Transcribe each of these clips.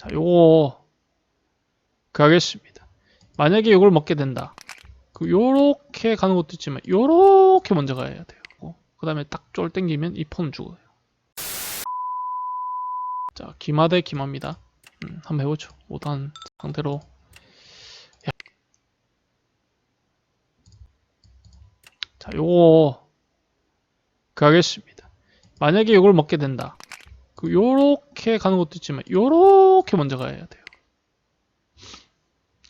자, 요거 가겠습니다. 만약에 이걸 먹게 된다. 그 요렇게 가는 것도 있지만 요렇게 먼저 가야 돼요. 그 다음에 딱 쫄 땡기면 이 폰은 죽어요. 자, 기마 대 기마입니다. 음, 한번 해보죠. 5단 상대로. 야. 자, 요거 가겠습니다. 만약에 이걸 먹게 된다. 그 요렇게 가는 것도 있지만 요렇게 먼저 가야 돼요.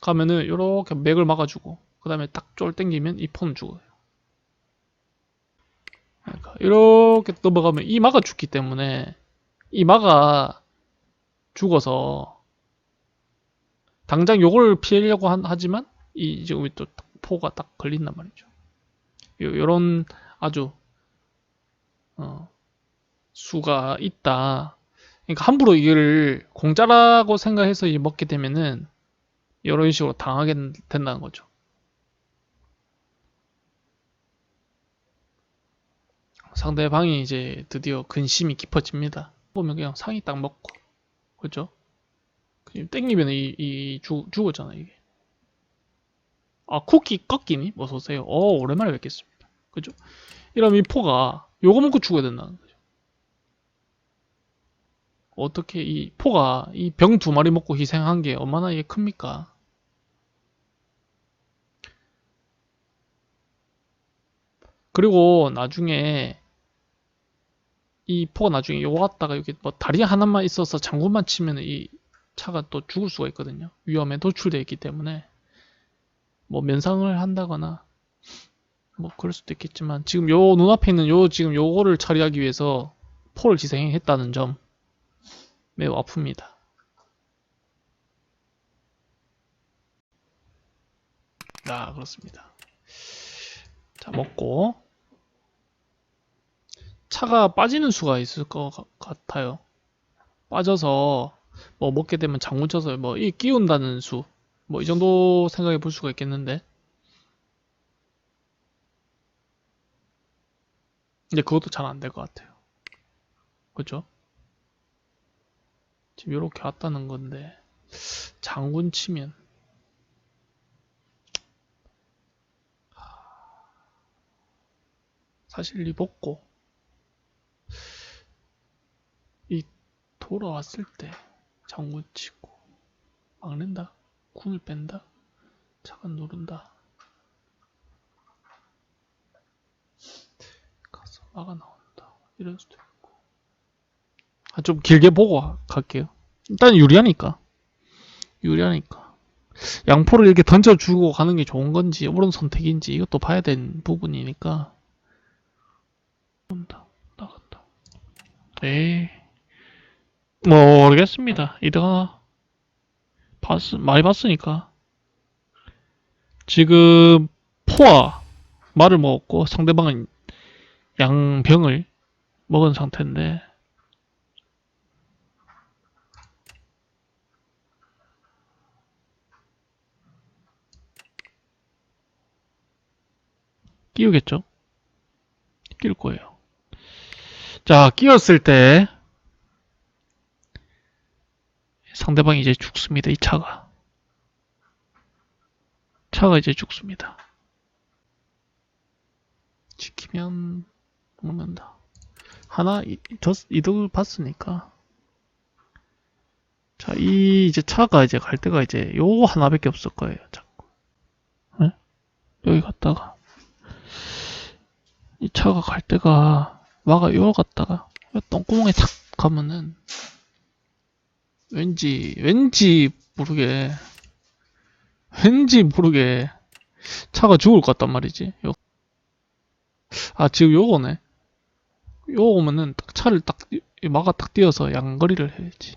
가면은 요렇게 맥을 막아주고 그 다음에 딱 쫄 땡기면 이 폰은 죽어요. 그러니까 이렇게 넘어가면 이 마가 죽기 때문에 이 마가 죽어서 당장 요걸 피하려고 한- 하지만 이 지금 또딱 포가 딱 걸린단 말이죠. 요, 요런 아주 어, 수가 있다. 그러니까 함부로 이거를 공짜라고 생각해서 이 먹게 되면은 이런 식으로 당하게 된다는 거죠. 상대방이 이제 드디어 근심이 깊어집니다. 보면 그냥 상이 딱 먹고, 그죠? 땡기면 이, 이 죽, 죽었잖아, 이게. 아, 쿠키 꺾이니? 어서오세요. 어, 오랜만에 뵙겠습니다. 그죠? 이러면 이 포가 요거 먹고 죽어야 된다는 거죠. 어떻게 이 포가 이 병 두 마리 먹고 희생한 게 얼마나 이게 큽니까? 그리고 나중에 이 포가 나중에 요거 갖다가 여기 뭐 다리 하나만 있어서 장구만 치면 이 차가 또 죽을 수가 있거든요. 위험에 노출되어 있기 때문에 뭐 면상을 한다거나 뭐 그럴 수도 있겠지만 지금 요 눈앞에 있는 요 지금 요거를 처리하기 위해서 포를 희생했다는 점 매우 아픕니다. 아 그렇습니다. 자 먹고 차가 빠지는 수가 있을 것 가- 같아요. 빠져서 뭐 먹게 되면 장군 쳐서 뭐 이 끼운다는 수 뭐 이 정도 생각해 볼 수가 있겠는데 근데 그것도 잘 안 될 것 같아요. 그죠? 지금 이렇게 왔다는 건데. 장군 치면. 사실 이 먹고. 이 돌아왔을 때 장군 치고 막는다. 군을 뺀다. 차가 누른다. 가서 막아 나온다. 이럴 수도 있고. 아, 좀 길게 보고 가- 갈게요. 일단 유리하니까. 유리하니까. 양포를 이렇게 던져주고 가는 게 좋은 건지 옳은 선택인지 이것도 봐야 되는 부분이니까. 온다 나갔다. 에이 모르겠습니다. 이따가 봤 많이 봤으니까. 지금 포와 말을 먹었고 상대방은 양병을 먹은 상태인데 끼우겠죠? 끼울 거예요. 자, 끼웠을 때 상대방이 이제 죽습니다. 이 차가. 차가 이제 죽습니다. 지키면 먹는다. 하나 이득을 봤으니까. 자, 이 이제 차가 이제 갈 데가 이제 요 하나밖에 없을 거예요. 자꾸. 네? 여기 갔다가 이 차가 갈 데가 와가 요 갔다가 요 똥구멍에 탁 가면은 왠지 왠지 모르게 왠지 모르게 차가 죽을 것 같단 말이지. 요. 아 지금 요거네. 요거 오면은 딱 차를 딱 띄- 마가 딱 띄어서 양거리를 해야지.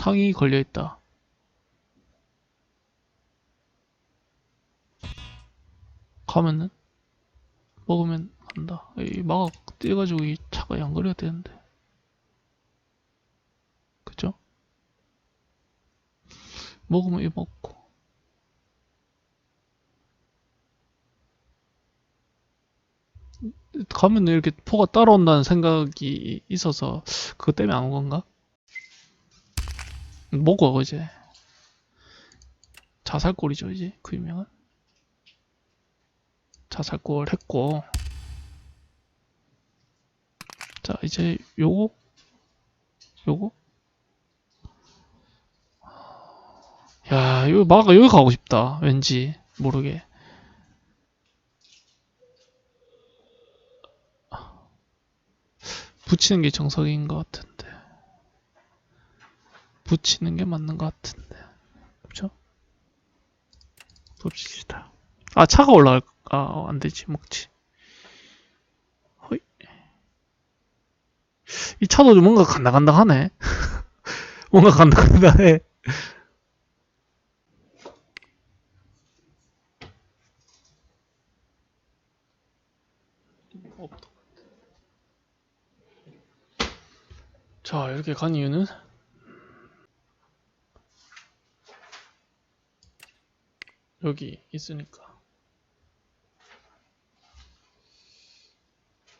상이 걸려 있다. 가면은 먹으면 간다. 이 마가 띄어가지고 이 차가 양거리가 되는데. 그죠? 먹으면 이 먹고. 가면 이렇게 포가 따라온다는 생각이 있어서 그것 때문에 안 온 건가? 뭐고 이제? 자살골이죠 이제 그 유명한? 자살골 했고. 자 이제 요거? 요거? 야 이거 마가 여기 가고 싶다. 왠지 모르게. 붙이는 게 정석인 것 같은데 붙이는 게 맞는 것 같은데. 그죠? 봅시다. 아 차가 올라갈 아 안되지 먹지. 허이. 이 차도 좀 뭔가 간당간당하네. 뭔가 간당간당해. 자, 이렇게 간 이유는 여기 있으니까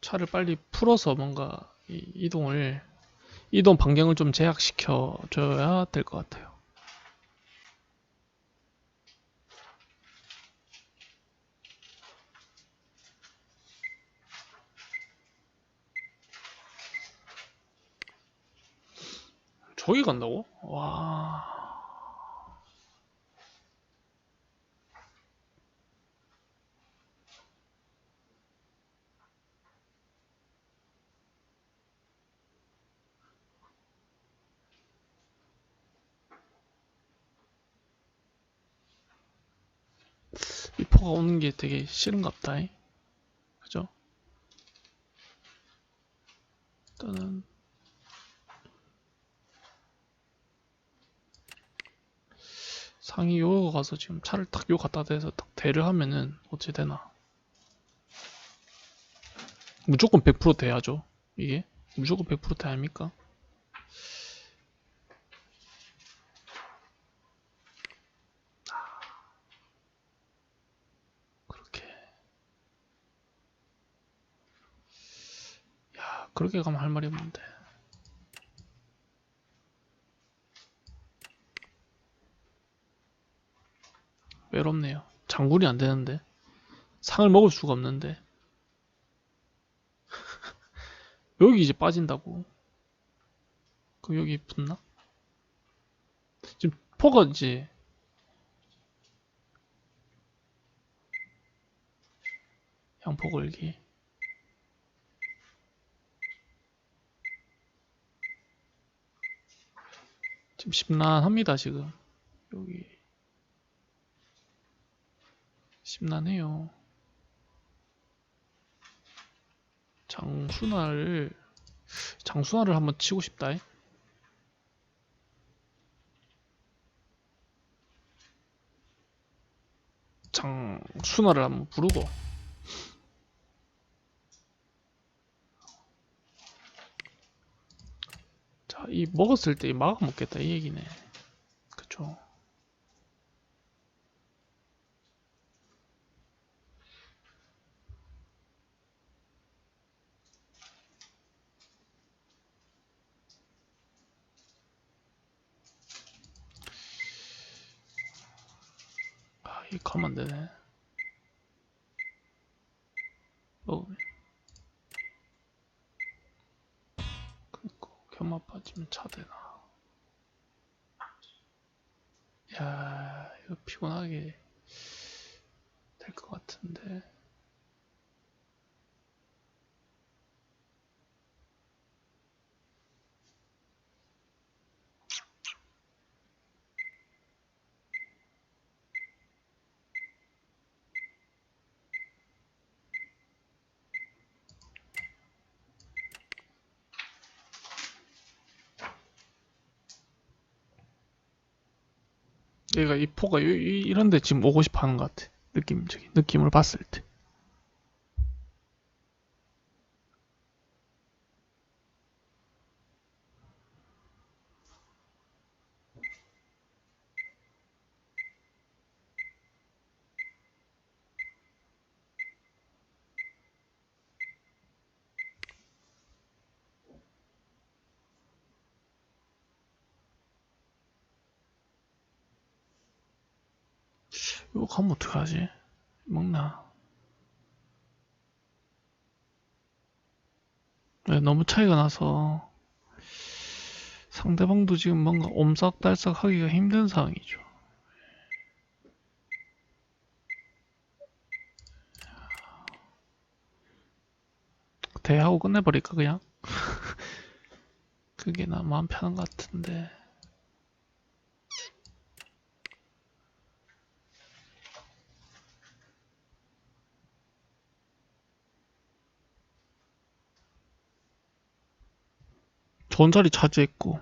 차를 빨리 풀어서 뭔가 이 이동을 이동 반경을 좀 제약시켜 줘야 될 것 같아요. 저기 간다고? 와. 이 포가 오는 게 되게 싫은갑다. 이. 그죠? 일단은 상이 요 가서 지금 차를 딱 요 갖다 대서 딱 대를 하면은 어찌 되나 무조건 100% 돼야죠 이게 무조건 100% 돼야 합니까 그렇게 야 그렇게 가면 할 말이 없는데 외롭네요. 장군이 안 되는데. 상을 먹을 수가 없는데. 여기 이제 빠진다고. 그럼 여기 붙나? 지금 포가 이제 양포 걸기. 지금 심란합니다, 지금. 여기. 심란해요. 장순화를 장순화를 한번 치고 싶다. 이. 장순화를 한번 부르고 자, 이 먹었을 때 막아 먹겠다 이 얘기네. 그쵸? 아, 이 가면 안 되네. 겸마 빠지면 차 되나. 야, 이거 피곤하게 될 것 같은데. 얘가 이 포가 이- 이- 이런데 지금 오고 싶어 하는 것 같아. 느낌적인, 느낌을 봤을 때. 이거 가면 어떡하지? 먹나? 네, 너무 차이가 나서 상대방도 지금 뭔가 옴싹달싹 하기가 힘든 상황이죠. 대하고 끝내버릴까 그냥? 그게 나 마음 편한 것 같은데 좋은 자리 차지했고.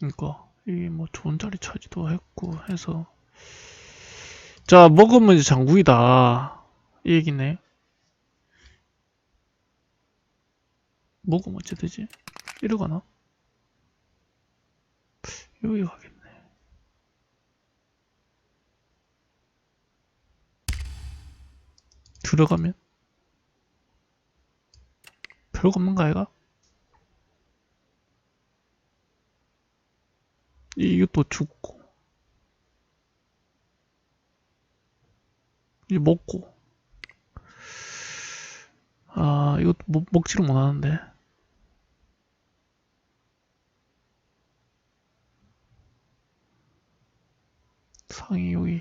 그러니까 이게 뭐 좋은 자리 차지도 했고 해서. 자 먹으면 이제 장구이다. 이 얘기네. 먹으면 어찌 되지? 이러가나? 여기 가겠네. 들어가면 별거 없는 거 아이가? 이것도 죽고. 이 먹고. 아 이거 먹, 먹지를 못하는데. 상이 여기.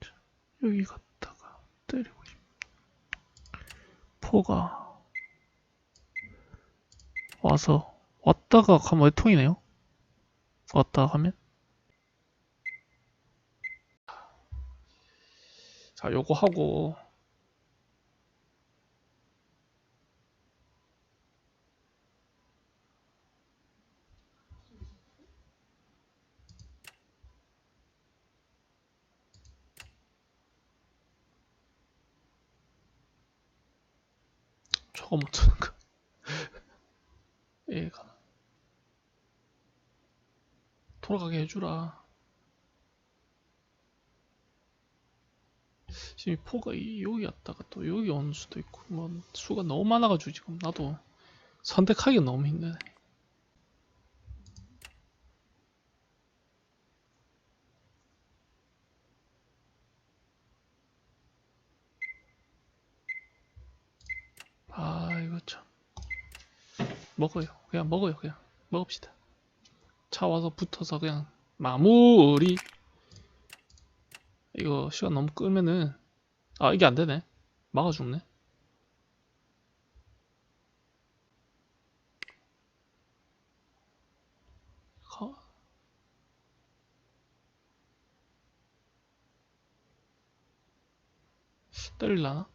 자, 여기 갔다가 때리고. 싶 포가 와서 왔다가 가면 외통이네요? 왔다 가면? 자 요거 하고 저거 못 쓰는 거 얘가 돌아가게 해주라. 지금 이 포가 이- 여기 왔다가 또 여기 오는 수도 있고 뭐 수가 너무 많아가지고 지금 나도 선택하기가 너무 힘드네 아 이거 참. 먹어요. 그냥 먹어요 그냥. 먹읍시다. 차 와서 붙어서 그냥 마무리. 이거 시간 너무 끌면은 아 이게 안 되네. 막아 죽네. 가. 때릴라나?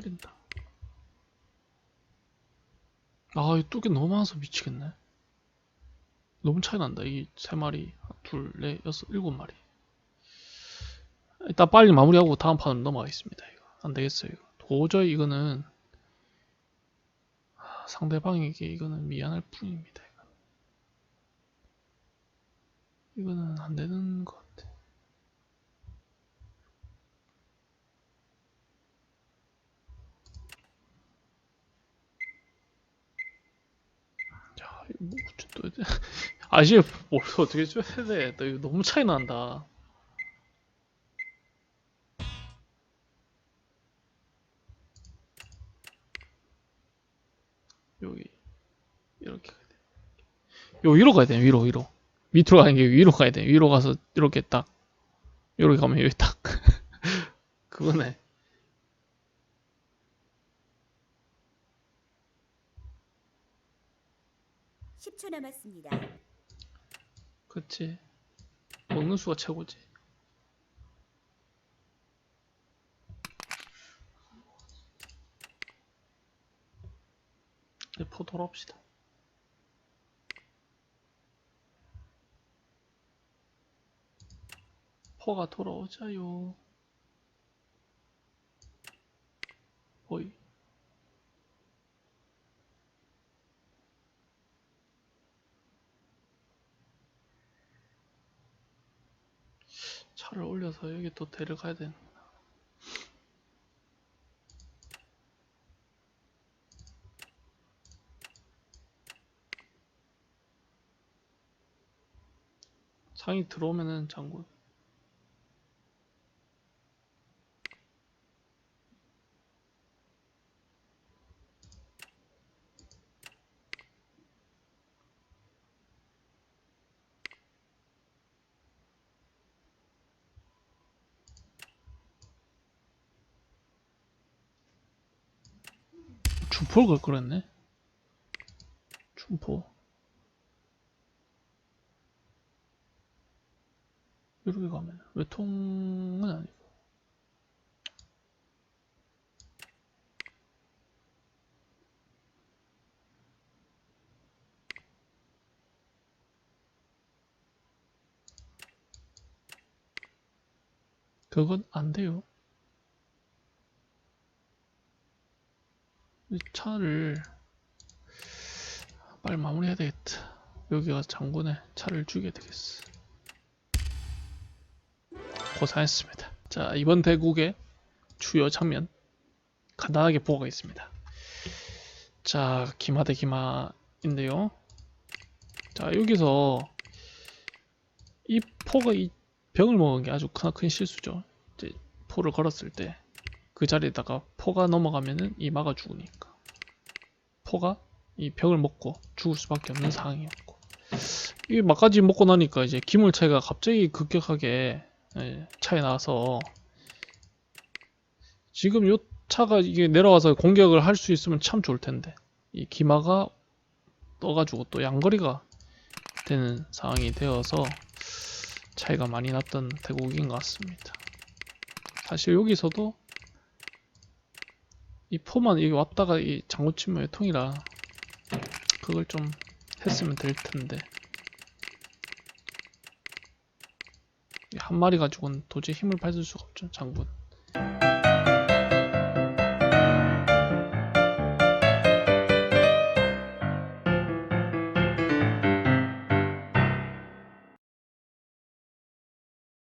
때린다 아, 이 뚝이 너무 많아서 미치겠네. 너무 차이 난다. 이 세 마리, 둘, 넷, 여섯, 일곱 마리. 일단 빨리 마무리하고 다음 판으로 넘어가겠습니다. 이거 안 되겠어요. 이거. 도저히 이거는 아, 상대방에게 이거는 미안할 뿐입니다. 이거. 이거는 안 되는 것 같아. 야, 이거 뭐 또 아시 뭘 어떻게 줘야 돼? 너 이거 너무 차이 난다. 여기 이렇게 가야 돼. 요 위로 가야 돼. 위로 위로. 밑으로 가는 게 위로 가야 돼. 위로 가서 이렇게 딱 이렇게 가면 여기 딱 그거네. 십초 남았습니다. 그치. 먹는 수가 최고지. 이제 포 돌아옵시다. 포가 돌아오자요. 여기 또 데려가야 되는 창이 들어오면은 장군. 주포를 걸 그랬네. 주포. 이렇게 가면 외통은 아니고. 그건 안 돼요. 이 차를 빨리 마무리해야 되겠다. 여기가 장군의 차를 주게 되겠어. 고생했습니다. 자, 이번 대국의 주요 장면 간단하게 보고 가겠습니다. 자, 기마 대 기마인데요. 자, 여기서 이 포가 이 병을 먹은 게 아주 큰, 큰 실수죠. 이제 포를 걸었을 때 그 자리에다가 포가 넘어가면은 이 마가 죽으니까. 포가 이 벽을 먹고 죽을 수밖에 없는 상황이었고. 이 막까지 먹고 나니까 이제 기물 차이가 갑자기 급격하게 예, 차이 나서 지금 요 차가 이게 내려와서 공격을 할 수 있으면 참 좋을 텐데. 이 기마가 떠가지고 또 양거리가 되는 상황이 되어서 차이가 많이 났던 대국인 것 같습니다. 사실 여기서도 이 포만 여기 왔다가 이 장구 치면 외통이라 그걸 좀 했으면 될 텐데. 이한 마리 가지고는 도저히 힘을 받을 수가 없죠 장군